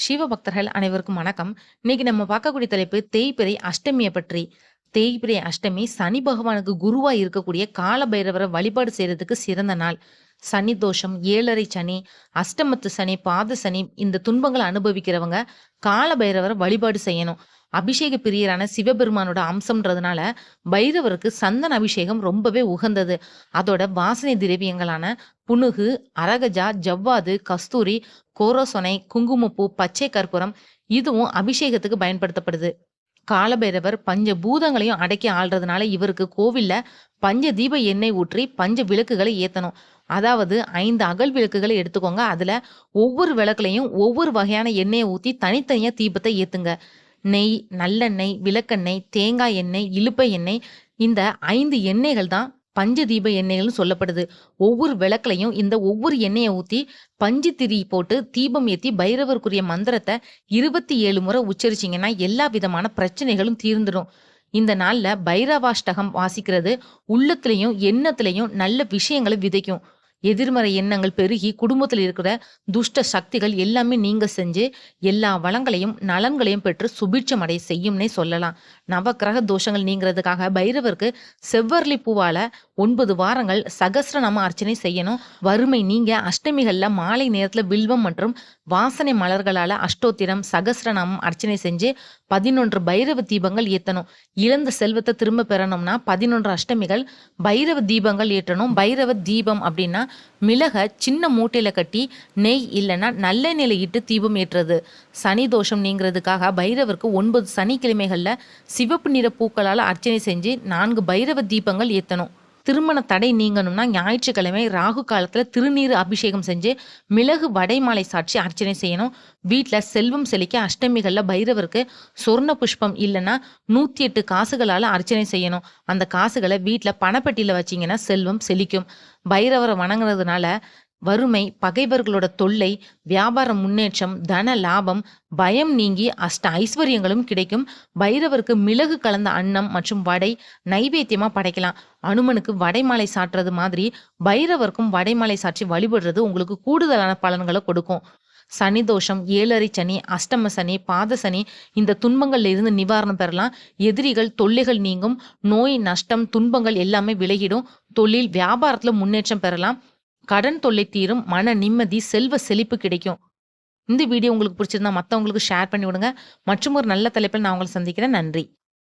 சிவபக்தர்கள் அனைவருக்கும் வணக்கம். இன்னைக்கு நம்ம பார்க்கக்கூடிய தலைப்பு தேய்பிரை அஷ்டமிய பற்றி. தேய்பிறை அஷ்டமி சனி பகவானுக்கு குருவா இருக்கக்கூடிய கால பைரவரை வழிபாடு செய்யறதுக்கு சிறந்த நாள். சனி தோஷம், ஏழரை சனி, அஷ்டமத்து சனி, பாத சனி இந்த துன்பங்களை அனுபவிக்கிறவங்க கால பைரவரை வழிபாடு செய்யணும். அபிஷேக பிரியரான சிவபெருமானோட அம்சம்ன்றதுனால பைரவருக்கு சந்தன அபிஷேகம் ரொம்பவே உகந்தது. அதோட வாசனை திரவியங்களான புனுகு, அரகஜா, ஜவ்வாது, கஸ்தூரி, கோரோசொனை, குங்குமப்பூ, பச்சை கற்பூரம் இதுவும் அபிஷேகத்துக்கு பயன்படுத்தப்படுது. காலபைரவர் பஞ்ச பூதங்களையும் அடக்கி ஆள்றதுனால இவருக்கு கோவில்ல பஞ்ச தீப எண்ணெய் ஊற்றி பஞ்ச விளக்குகளை ஏத்தணும். அதாவது ஐந்து அகல் விளக்குகளை எடுத்துக்கோங்க. அதுல ஒவ்வொரு விளக்குலையும் ஒவ்வொரு வகையான எண்ணெயை ஊத்தி தனித்தனியா தீபத்தை ஏத்துங்க. நெய், நல்லெண்ணெய், விளக்கெண்ணெய், தேங்காய் எண்ணெய், இலுப்பை எண்ணெய் இந்த ஐந்து எண்ணெய்கள் தான் பஞ்ச தீப எண்ணெய்கள்னு சொல்லப்படுது. ஒவ்வொரு விளக்குலையும் இந்த ஒவ்வொரு எண்ணெயை ஊற்றி பஞ்சு திரி போட்டு தீபம் ஏற்றி பைரவருக்குரிய மந்திரத்தை இருபத்தி ஏழு முறை உச்சரிச்சிங்கன்னா எல்லா விதமான பிரச்சனைகளும் தீர்ந்துடும். இந்த நாளில் பைரவாஷ்டகம் வாசிக்கிறது உள்ளத்துலேயும் எண்ணத்துலேயும் நல்ல விஷயங்களை விதைக்கும். எதிர்மறை எண்ணங்கள் பெருகி குடும்பத்துல இருக்கிற துஷ்ட சக்திகள் எல்லாமே நீங்க செஞ்சு எல்லா வளங்களையும், நலன்களையும் பெற்று சுபிட்சம் அடைய செய்யும்னே சொல்லலாம். நவக்கிரக தோஷங்கள் நீங்கிறதுக்காக பைரவருக்கு செவ்வரளி பூவால ஒன்பது வாரங்கள் சகசிரநாம அர்ச்சனை செய்யணும். வறுமை நீங்க அஷ்டமிகள்ல மாலை நேரத்துல வில்வம் மற்றும் வாசனை மலர்களால அஷ்டோத்திரம், சகசிரநாமம் அர்ச்சனை செஞ்சு 11 பைரவ தீபங்கள் ஏத்தணும். இழந்த செல்வத்தை திரும்ப பெறணும்னா 11 அஷ்டமிகள் பைரவ தீபங்கள் ஏற்றணும். பைரவ தீபம் அப்படின்னா மிளக சின்ன மூட்டையில கட்டி நெய் இல்லைன்னா நல்ல நிலையிட்டு தீபம் ஏற்றுறது. சனி தோஷம் நீங்கிறதுக்காக பைரவருக்கு ஒன்பது சனிக்கிழமைகளில் சிவப்பு நிற பூக்களால் அர்ச்சனை செஞ்சு நான்கு பைரவ தீபங்கள் ஏத்தணும். திருமண தடை நீங்கணும்னா ஞாயிற்றுக்கிழமை ராகு காலத்தில் திருநீர் அபிஷேகம் செஞ்சு மிளகு வடைமாலை சாட்சி அர்ச்சனை செய்யணும். வீட்டில் செல்வம் செழிக்க அஷ்டமிகளில் பைரவருக்கு சொர்ண புஷ்பம் இல்லன்னா 108 காசுகளால அர்ச்சனை செய்யணும். அந்த காசுகளை வீட்டில் பணப்பட்டியில் வச்சீங்கன்னா செல்வம் செழிக்கும். பைரவரை வணங்குறதுனால வறுமை, பகைவர்களோட தொல்லை, வியாபார முன்னேற்றம், தன லாபம், பயம் நீங்கி அஷ்ட ஐஸ்வர்யங்களும் கிடைக்கும். பைரவருக்கு மிளகு கலந்த அன்னம் மற்றும் வடை நைவேத்தியமா படைக்கலாம். அனுமனுக்கு வடைமாலை சாற்றுறது மாதிரி பைரவருக்கும் வடைமாலை சாற்றி வழிபடுறது உங்களுக்கு கூடுதலான பலன்களை கொடுக்கும். சனி தோஷம், ஏழரை சனி, அஷ்டம சனி, பாத சனி இந்த துன்பங்கள்ல இருந்து நிவாரணம் பெறலாம். எதிரிகள், தொல்லைகள் நீங்கும். நோய், நஷ்டம், துன்பங்கள் எல்லாமே விலகிடும். தொழில், வியாபாரத்துல முன்னேற்றம் பெறலாம். கடன் தொல்லை தீரும். மன நிம்மதி, செல்வ செழிப்பு கிடைக்கும். இந்த வீடியோ உங்களுக்கு பிடிச்சிருந்தா மற்றவங்களுக்கு ஷேர் பண்ணி விடுங்க. மற்றும் ஒரு நல்ல தலைப்பில் நான் உங்களை சந்திக்கிறேன். நன்றி.